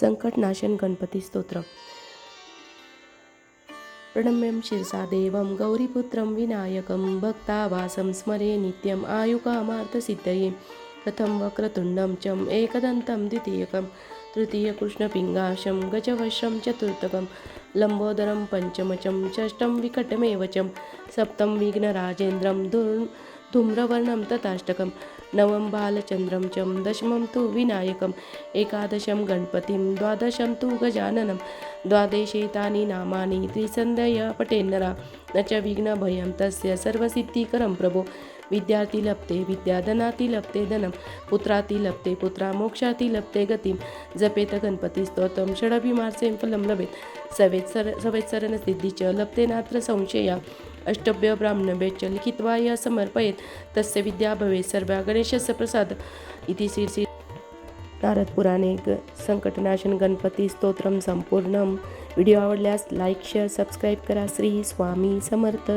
संकटनाशन गणपती स्तोत्र. प्रणम्यं शिरसा गौरीपुत्रं विनायकं भक्तावासं स्मरे नित्यम् आयुकामार्थसिद्धये प्रथम वक्रतुण्डं च एकदन्तं द्वितीयकं तृतीयकृष्णपिङ्गाशं गजवश्रं चतुर्थकं लम्बोदरं पञ्चमचं षष्ठं विकटमेव च सप्तं विघ्नराजेन्द्रं धूर् धूम्रवर्णं तथाष्टकं। नवं बालचन्द्रं च दशमं तु विनायकम् एकादशं गणपतिं द्वादशं तु गजाननं। द्वादशेतानि नामानि त्रिसन्धय पटेन्नरा। न च विघ्नभयं तस्य सर्वसिद्धिकरं प्रभो। विद्यार्थी लप्ते विद्याधनाती लप्ते धनं। पुत्राती लप्ते पुत्रा मोक्षाती लप्ते गतिं। जपेत गणपतिस्तोत्रं षडभिमार्सें फलं लभेत्। सवेत्सर सर सिद्धी च लप्ते नात्र संशया। अष्टभ्य ब्राह्मणभ्य च लिखित्वा य समर्पयेत्. तस्य विद्या भवेत्. सर्व गणेशस्य प्रसाद. इति श्री श्री नारदपुराणे ग संकटनाशन गणपती स्तोत्रम संपूर्ण. व्हिडिओ आवडल्यास लाईक शेअर सबस्क्राईब करा. श्री स्वामी समर्थ.